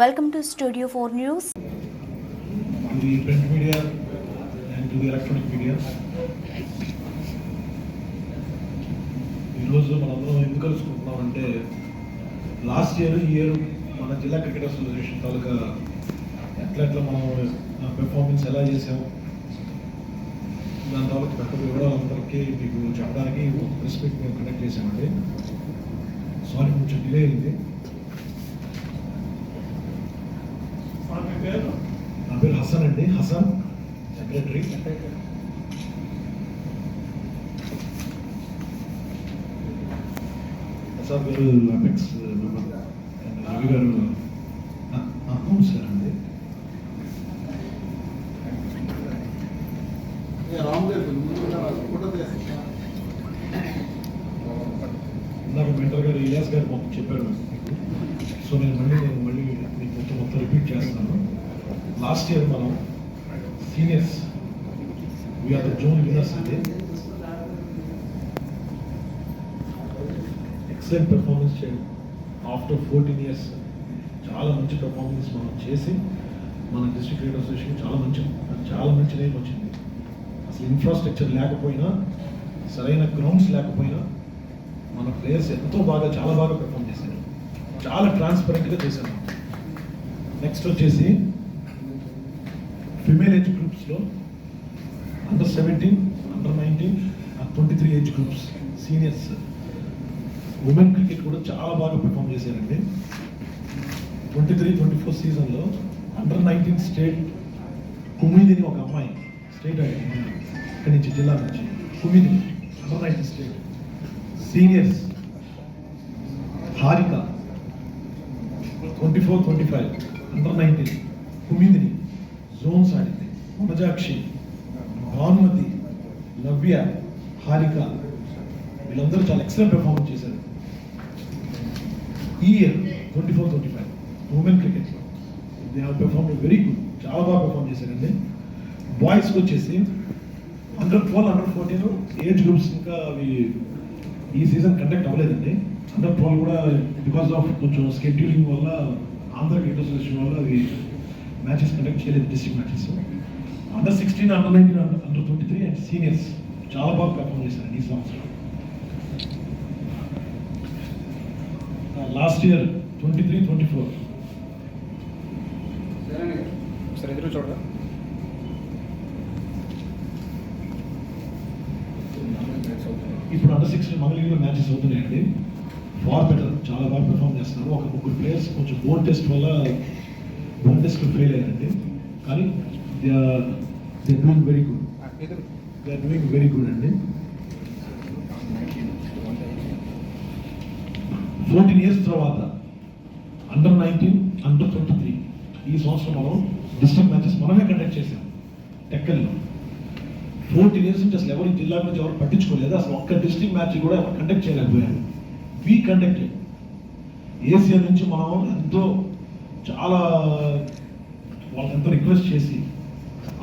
Welcome to Studio 4 News. to the print media and to the ఈరోజు మనందరం ఎందుకు కలుసుకుంటున్నామంటే లాస్ట్ ఇయర్ ఈ ఇయర్ మన జిల్లా క్రికెట్ అసోసియేషన్ తాలూకా ఎట్లా ఎట్లా మనం పెర్ఫార్మెన్స్ ఎలా చేసాం దాని తాలూకు పెద్ద వివరాలందరికీ మీకు చెప్పడానికి ప్రెస్ మీట్ మేము కండక్ట్ చేసామండి సారీ కొంచెం డిలే అయింది. పేరు హసన్ అండి. హసన్ సెక్రటరీ. ప్రసాద్ గారు అపెక్స్ రవి గారు అవును సార్ అండి. ఇందాక మెంటర్ గారు ఇలియాస్ గారు మొత్తం చెప్పారు. సో నేను మళ్ళీ నేను మళ్ళీ మీకు మొత్తం మొత్తం రిపీట్ చేస్తున్నాను లాస్ట్ ఇయర్ మనం seniors we are the zone winners అండి ఎక్సలెంట్ పెర్ఫార్మెన్స్ చేయండి ఆఫ్టర్ ఫోర్టీన్ ఇయర్స్ చాలా మంచి పెర్ఫార్మెన్స్ మనం చేసి మన డిస్ట్రిక్ట్ క్రికెట్ అసోసియేషన్ చాలా మంచి చాలా మంచి నేమ్ వచ్చింది. అసలు ఇన్ఫ్రాస్ట్రక్చర్ లేకపోయినా సరైన గ్రౌండ్స్ లేకపోయినా మన ప్లేయర్స్ ఎంతో బాగా చాలా బాగా పెర్ఫామ్ చేశారు. చాలా ట్రాన్స్పరెంట్గా చేశారు. నెక్స్ట్ వచ్చేసి ఫిమేల్ ఏజ్ గ్రూప్స్లో under seventeen under nineteen twenty three age groups seniors women cricket కూడా చాలా బాగా పెర్ఫామ్ చేశారండి. ట్వంటీ త్రీ ట్వంటీ ఫోర్ సీజన్లో అండర్ నైన్టీన్ స్టేట్ కుమిదిని ఒక అమ్మాయి స్టేట్ ఇక్కడి నుంచి జిల్లా నుంచి కుమిది under nineteen state seniors Harika twenty four twenty five under nineteen Kumudini zones ఆడింది వనజాక్షి భానుమతి లవ్య హారిక వీళ్ళందరూ చాలా ఎక్సలెంట్ పెర్ఫార్మెన్స్ చేశారు. ఈ year twenty four twenty five women cricket they have perform very good చాలా బాగా పెర్ఫార్మ్ చేశారండి. బాయ్స్కి వచ్చేసి under twelve under fourteen age groups ఇంకా అవి ఈ సీజన్ కండక్ట్ అవ్వలేదండి. అండర్ ట్వెల్వ్ కూడా బికాస్ ఆఫ్ కొంచెం స్కెడ్యూలింగ్ వల్ల ఆంధ్ర క్రికెట్ అసోసియేషన్ వల్ల అవి మ్యాచెస్ కండక్ట్ చేయలేదు district matches under sixteen under nineteen under twenty three and seniors చాలా బాగా పెర్ఫామ్ చేశారండి ఈ సంవత్సరం last year twenty three twenty four ఒకసారి ఎదురు చూడరా ఇప్పుడు అండర్ సిక్స్టీన్ మంగళగిరిలో మ్యాచెస్ అవుతున్నాయండి. ఫార్ బెటర్ చాలా బాగా పెర్ఫామ్ చేస్తున్నారు. ఒక ముగ్గురు ప్లేయర్స్ కొంచెం బోన్ టెస్ట్ వల్ల టెస్ట్ ఫెయిల్ అయ్యారండి కానీ they they doing very good they are doing very good అండి ఫోర్టీన్ ఇయర్స్ తర్వాత under nineteen under twenty three ఈ సంవత్సరం మనం డిస్ట్రిక్ట్ మ్యాచెస్ మనమే కండక్ట్ చేసాం టెక్కల్లో. ఫోర్టీన్ ఇయర్స్ నుంచి అసలు ఎవరు జిల్లా నుంచి ఎవరు పట్టించుకోలేదు? అసలు ఒక్క డిస్ట్రిక్ట్ మ్యాచ్ కూడా ఎవరు కండక్ట్ చేయలేకపోయారు. వీ కండక్టెడ్ ఏసీఆ నుంచి మనం ఎంతో చాలా వాళ్ళంతా రిక్వెస్ట్ చేసి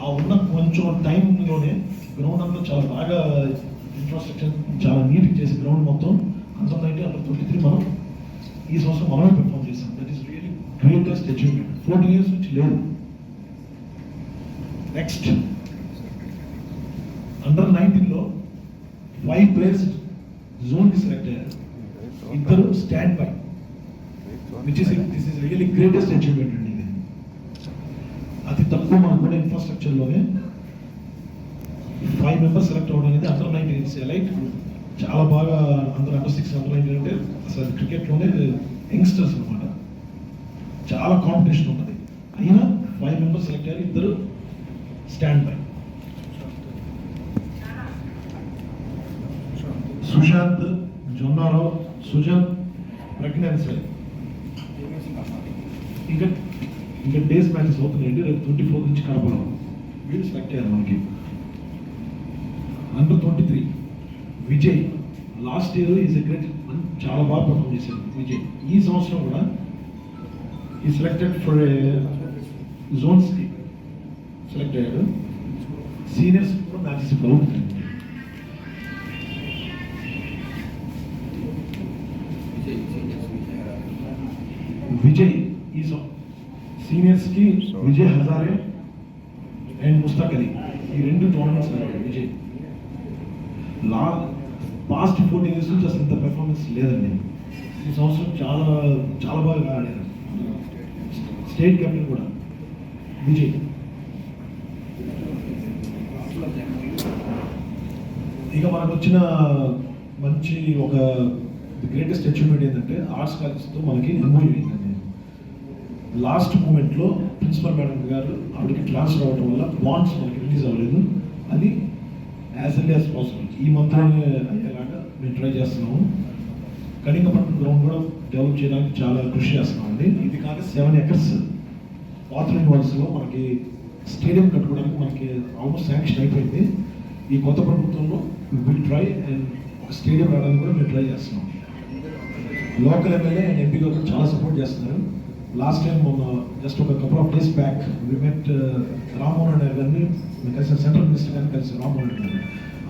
ఆ ఉన్న కొంచెం టైంలోనే గ్రౌండ్ అంతా చాలా బాగా ఇన్ఫ్రాస్ట్రక్చర్ చాలా నీట్గా చేసి గ్రౌండ్ మొత్తం అంతా నైన్టీ అండర్ ట్వంటీ త్రీ మనం ఈ సంవత్సరం మనమే పెర్ఫామ్ చేసాం that is really greatest achievement fourteen years నుంచి లేదు. నెక్స్ట్ అండర్ నైన్టీన్లో ఫైవ్ ప్లేయర్స్ జోన్కి సెలెక్ట్ అయ్యారు. ఇద్దరు stand by which is this is really greatest achievement అండి ఇది అతి తక్కువ మనకు కూడా ఇన్ఫ్రాస్ట్రక్చర్లోనే ఫైవ్ మెంబర్స్ సెలెక్ట్ అవ్వడం అనేది అండర్ నైన్టీన్ ఇట్స్ లైట్ చాలా బాగా అందరూ అండర్ సిక్స్ అండర్ నైన్టీన్ అంటే అసలు క్రికెట్లోనే యంగ్స్టర్స్ అనమాట చాలా కాంపిటీషన్ ఉంటుంది అయినా ఫైవ్ మెంబర్స్ సెలెక్ట్ అయ్యారు ఇద్దరు stand by Sushant Jonnarao Sujan sir. ఇంకా ఇంకా డేస్ మ్యాచెస్ అవుతున్నాయండి రేపు ట్వంటీ ఫోర్ నుంచి కడపలో వీళ్ళు సెలెక్ట్ అయ్యారు మనకి. Under twenty three Vijay last year is great చాలా బాగా పర్ఫామ్ చేశారు విజయ్. ఈ సంవత్సరం కూడా ఈ సెలెక్టెడ్ ఫర్ జోన్స్ సెలెక్ట్ అయ్యాడు. సీనియర్స్ కూడా మ్యాచెస్ ఇప్పుడు విజయ్ ఈ సీనియర్స్కి విజయ్ హజారే అండ్ ముస్తాక్ అలీ. ఈ రెండు టోర్నమెంట్స్ విజయ్. లా పాస్ట్ ఫోర్టీన్ ఇయర్స్ నుంచి అసలు ఇంత పెర్ఫార్మెన్స్ లేదండి. ఈ సంవత్సరం చాలా చాలా బాగా ఆడారు. స్టేట్ కెప్టెన్ కూడా. విజయ్. ఇక మనకు వచ్చిన మంచి ఒక గ్రేటెస్ట్ అచీవ్మెంట్ ఏంటంటే ఆర్ట్స్ కాలేజ్తో మనకి అనుభవం లాస్ట్ మూమెంట్లో ప్రిన్సిపల్ మేడం గారు ఆవిడకి ట్రాన్స్ఫర్ అవ్వడం వల్ల బాండ్స్ మనకి రిలీజ్ అవ్వలేదు. అది యాజ్ ఎర్లీ యాజ్ పాసిబుల్ ఈ మంత్రాన్ని అయ్యేలాగా మేము ట్రై చేస్తున్నాము. కళింగపట్నం గ్రౌండ్ కూడా డెవలప్ చేయడానికి చాలా కృషి చేస్తున్నామండి ఇది కాక సెవెన్ ఎకర్స్ వాటరింగ్ వాల్స్లో మనకి స్టేడియం కట్టుకోవడానికి మనకి ఆల్మోస్ట్ శాంక్షన్ అయిపోయింది. ఈ కొత్త ప్రభుత్వంలో విల్ ట్రై అండ్ ఒక స్టేడియం రావడానికి కూడా మేము ట్రై చేస్తున్నాం. లోకల్ ఎమ్మెల్యే అండ్ ఎంపీ గారు కూడా చాలా సపోర్ట్ చేస్తున్నారు. లాస్ట్ టైం జస్ట్ ఒక couple of days back we met Rammohan Reddy గారిని కలిసి సెంట్రల్ మినిస్టర్ గారిని కలిసి రామ్మోహన్ రెడ్డి గారు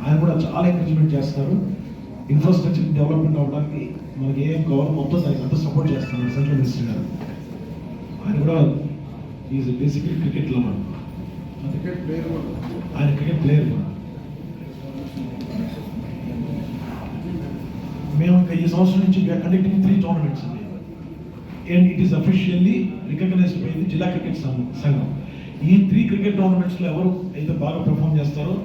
ఆయన కూడా చాలా ఎంకరేజ్మెంట్ చేస్తారు ఇన్ఫ్రాస్ట్రక్చర్ డెవలప్మెంట్ అవ్వడానికి మనకి ఏం కావాలో మొత్తం దానికి అంతా సపోర్ట్ చేస్తున్నారు సెంట్రల్ మినిస్టర్ గారు. ఆయన కూడా is basically cricket lover cricket player ఆయన క్రికెట్ ప్లేయర్ కూడా మేము ఇంకా ఈ సంవత్సరం నుంచి కండక్టింగ్ త్రీ టోర్నమెంట్స్ అండి. And it is officially recognized by the జిల్లా క్రికెట్ సంఘం సంఘం ఈ త్రీ క్రికెట్ టోర్నమెంట్స్లో ఎవరు అయితే బాగా పెర్ఫామ్ చేస్తారో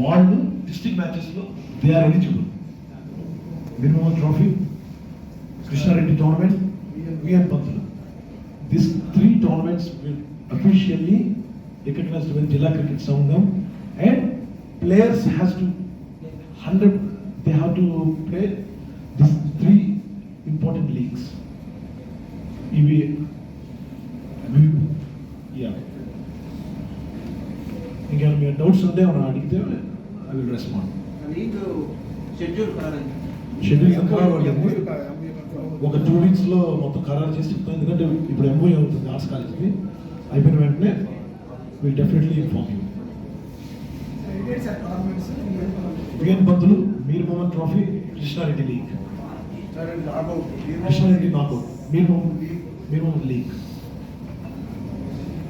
వాళ్ళు district మ్యాచెస్లో they are eligible minimum trophy Krishna Reddy tournament VN Pantulu this three tournaments will officially recognized by జిల్లా క్రికెట్ సంఘం and players has to hundred they have to play this three important leagues ఇవి yeah ఇంకేమైనా మీరు doubts ఉంటే ఏమైనా అడిగితే I will respond league schedule. ఒక two వీక్స్లో మొత్తం ఖరారు చేసి చెప్తాం. ఎందుకంటే ఇప్పుడు ఎంఓఏ అవుతుంది ఆర్ట్స్ కాలేజ్కి అయిపోయిన వెంటనే will definitely inform you VN Pantulu Mir Mohammed trophy Krishna Reddy league Krishna Reddy knockout Mir Mohammed Mir Mohammed league